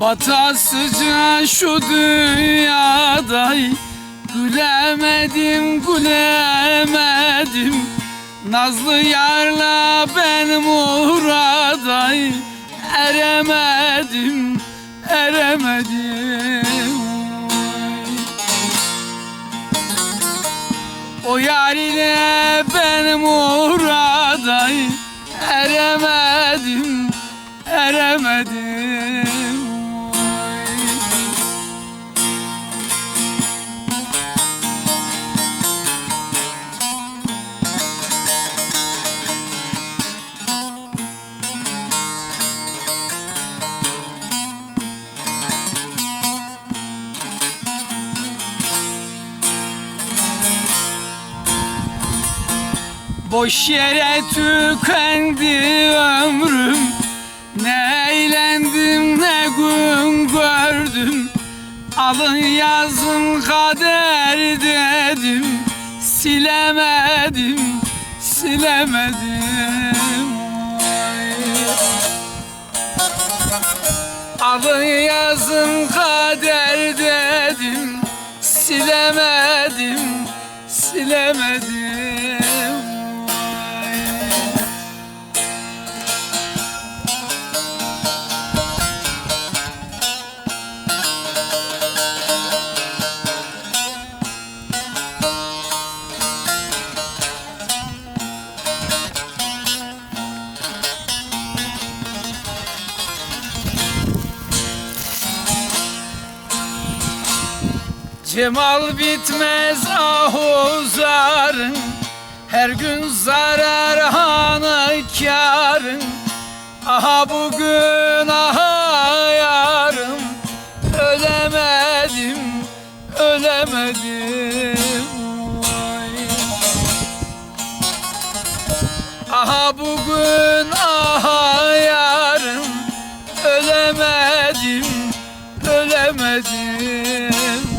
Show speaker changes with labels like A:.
A: Batasıca şu dünyada Gülemedim gülemedim. Nazlı yarla ben murada Eremedim eremedim. O yar ile ben murada Eremedim eremedim Boş yere tükendi ömrüm. Ne eğlendim ne gün gördüm. Alın yazın kader dedim. Silemedim, silemedim. Alın yazın kader dedim. Silemedim, silemedim Cemal bitmez ahu zarın Her gün zarar hanı karın Aha bugün aha yarın. Ölemedim, ölemedim. Vay. Aha bugün aha yarın. Ölemedim, ölemedim.